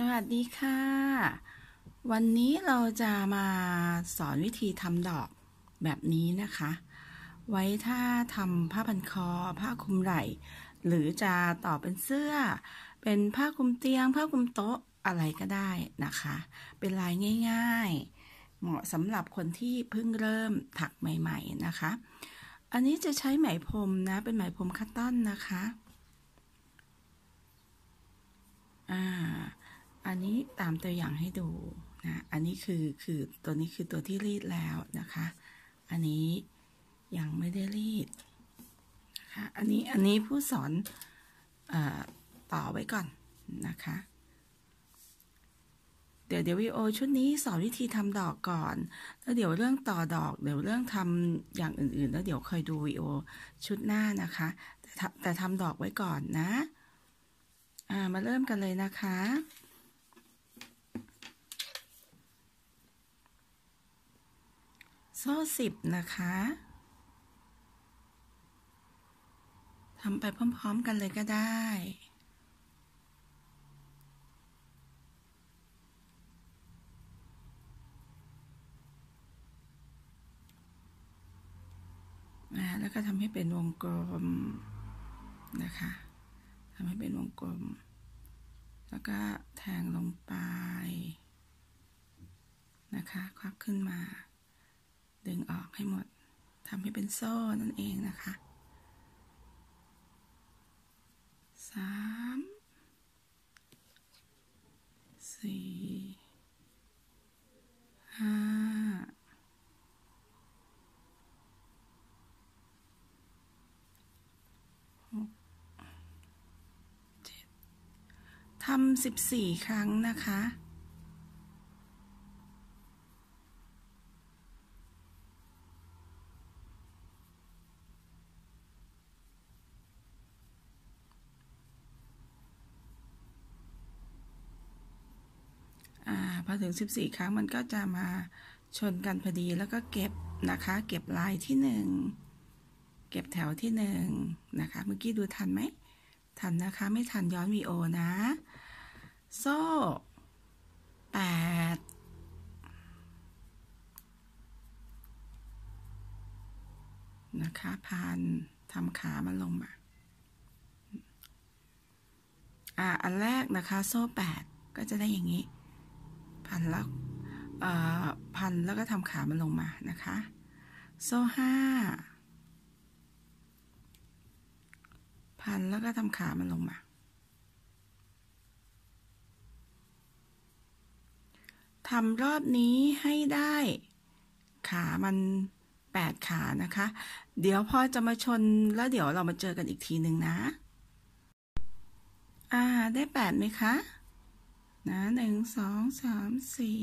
สวัสดีค่ะ วันนี้เราจะมาสอนวิธีทำดอกแบบนี้นะคะ ไว้ถ้าทำผ้าพันคอ ผ้าคลุมไหล่ หรือจะต่อเป็นเสื้อ เป็นผ้าคลุมเตียง ผ้าคลุมโต๊ะอะไรก็ได้นะคะ เป็นลายง่ายๆ เหมาะสำหรับคนที่เพิ่งเริ่มถักใหม่ๆนะคะ อันนี้จะใช้ไหมพรมนะ เป็นไหมพรมคัตตอนนะคะ อ่า อันนี้ตามตัวอย่างให้ดูนะ อันนี้คือคือตัวนี้คือตัวที่รีดแล้วนะคะ อันนี้ยังไม่ได้รีดนะคะ อันนี้อันนี้ผู้สอนอต่อไว้ก่อนนะคะ เดี๋ยวเดี๋ยววิดีโอชุดนี้สอนวิธีทำดอกก่อน แล้วเดี๋ยวเรื่องต่อดอก เดี๋ยวเรื่องทำอย่างอื่น ๆ แล้วเดี๋ยวคอยดูวิดีโอชุดหน้านะคะ แต่แต่ทำดอกไว้ก่อนนะ อ่ามาเริ่มกันเลยนะคะ โซ่สิบนะคะทำไปพร้อม ๆ กันเลยก็ได้ แล้วก็ทำให้เป็นวงกลมนะคะทำให้เป็นวงกลม แล้วก็แทงลงไป นะคะ ควักขึ้นมา ดึงออกให้หมดทำให้เป็นโซ่นั่นเองนะคะสามสี่ห้าทำสิบสี่ครั้งนะคะ อ่า พอถึง 14 ครั้งมันก็จะมาชนกันพอดีแล้วก็เก็บนะคะ เก็บลายที่หนึ่งเก็บแถวที่หนึ่งนะคะ เมื่อกี้ดูทันไหม ทันนะคะ ไม่ทันย้อนวีโอนะ โซ่แปดนะคะพันทำขามันลงมาอ่าอันแรกนะคะ โซ่แปดก็จะได้อย่างนี้ พันแล้วพันแล้วก็ทำขามันลงมานะคะ โซ่ห้าพันแล้วก็ทำขามันลงมา ทำรอบนี้ให้ได้ขามันแปดขานะคะ เดี๋ยวพอจะมาชนแล้วเดี๋ยวเรามาเจอกันอีกทีหนึ่งนะ อ่า ได้แปดไหมคะ นะหนึ่งสองสามสี่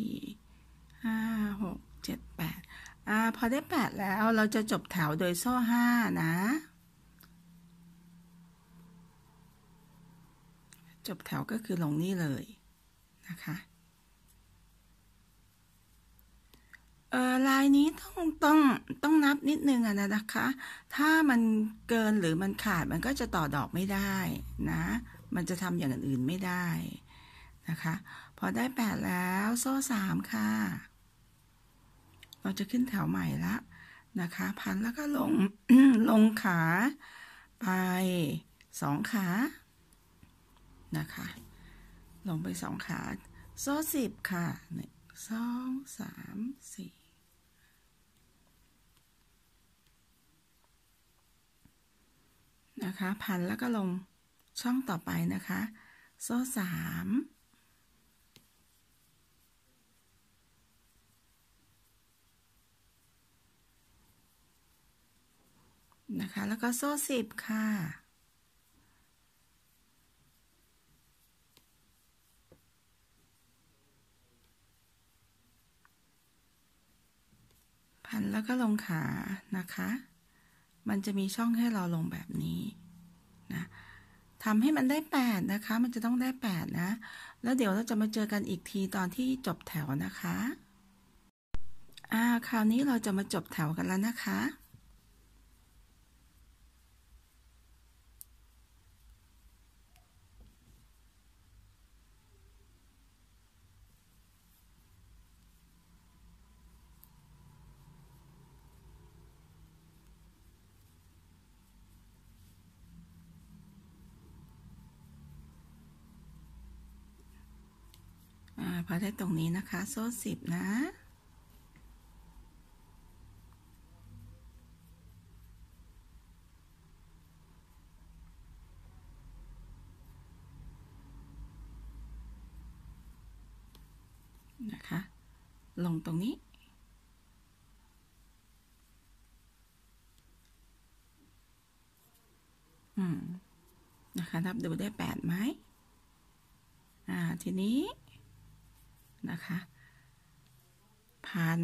ห้าหกเจ็ดแปดอ่าพอได้แปดแล้วเราจะจบแถวโดยโซ่ห้านะ จบแถวก็คือลงนี่เลยนะคะเออลายนี้ต้องต้องต้องนับนิดนึงอะนะนะคะ ถ้ามันเกินหรือมันขาดมันก็จะต่อดอกไม่ได้นะ มันจะทำอย่างอื่นไม่ได้ นะคะ พอได้แปดแล้วโซ่สามค่ะ เราจะขึ้นแถวใหม่ละนะคะ พันแล้วก็ลง ลงขาไปสองขา นะคะ ลงไปสองขา โซ่สิบค่ะหนึ่งสองสามสี่นะคะ พันแล้วก็ลงช่องต่อไปนะคะ โซ่สาม นะคะ แล้วก็โซ่สิบค่ะ พันแล้วก็ลงขานะคะ มันจะมีช่องให้เราลงแบบนี้นะทำให้มันได้แปดนะคะ มันจะต้องได้แปดนะ แล้วเดี๋ยวเราจะมาเจอกันอีกทีตอนที่จบแถวนะคะ อ่า คราวนี้เราจะมาจบแถวกันแล้วนะคะ พอได้ตรงนี้นะคะ โซ่สิบนะ นะคะ ลงตรงนี้อืมนะคะนับดูได้แปดไหมอ่า ทีนี้ นะคะ พัน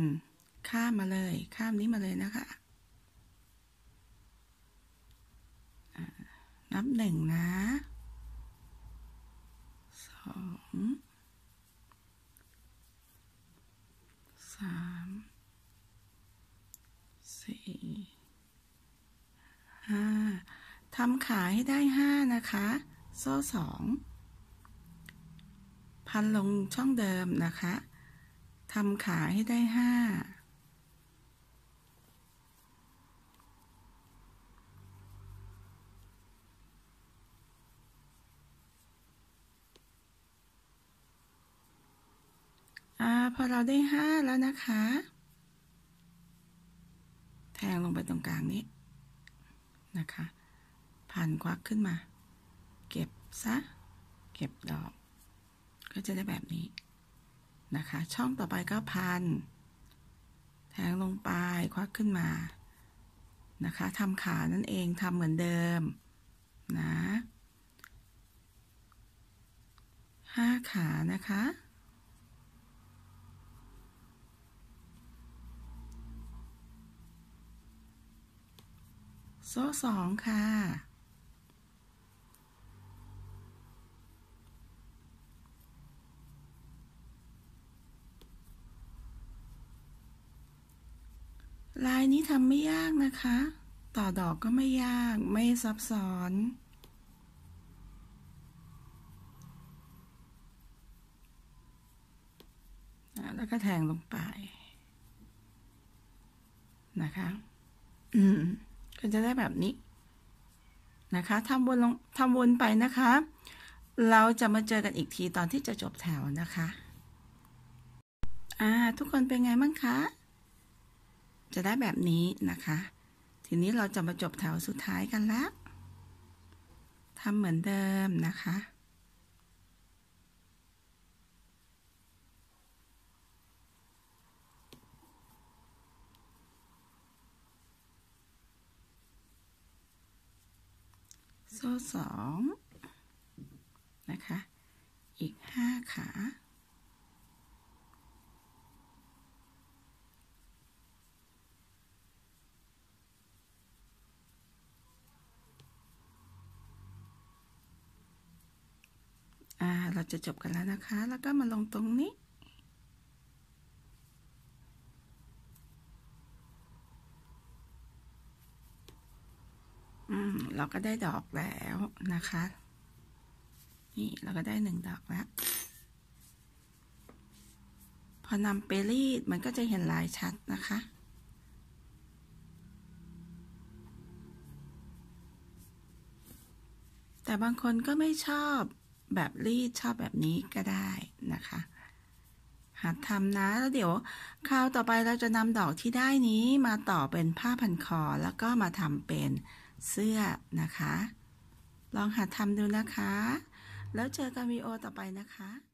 ข้ามมาเลย ข้ามนี้มาเลยนะคะ นับหนึ่งนะ สอง สาม สี่ ห้าทำขาให้ได้ห้านะคะ โซ่สอง พันลงช่องเดิมนะคะทำขาให้ได้ห้าพอเราได้ห้าแล้วนะคะ แทงลงไปตรงกลางนี้นะคะพันควักขึ้นมา เก็บซะ เก็บดอก ก็จะได้แบบนี้นะคะ ช่องต่อไปก็พัน แทงลงไป ควักขึ้นมา นะคะทำขานั่นเองทำเหมือนเดิม นะห้าขานะคะโซ่สองค่ะ ลายนี้ทำไม่ยากนะคะ ต่อดอกก็ไม่ยาก ไม่ซับซ้อน แล้วก็แทงลงไป นะคะอืมก็จะได้แบบนี้ นะคะทำวนลงทำวนไปนะคะ เราจะมาเจอกันอีกทีตอนที่จะจบแถวนะคะ อ่า ทุกคนเป็นไงบ้างคะ จะได้แบบนี้นะคะ ทีนี้เราจะมาจบแถวสุดท้ายกันแล้วทำเหมือนเดิมนะคะ โซ่สองนะคะ อีกห้าขา เราจะจบกันแล้วนะคะ แล้วก็มาลงตรงนี้ อืม เราก็ได้ดอกแล้วนะคะ นี่เราก็ได้หนึ่งดอกแล้ว พอนำไปรีดมันก็จะเห็นลายชัดนะคะแต่บางคนก็ไม่ชอบ แบบรีดชอบแบบนี้ก็ได้นะคะหัดทำนะแล้วเดี๋ยวคราวต่อไปเราจะนำดอกที่ได้นี้มาต่อเป็นผ้าพันคอแล้วก็มาทำเป็นเสื้อนะคะ ลองหัดทำดูนะคะ แล้วเจอกันวีโอต่อไปนะคะ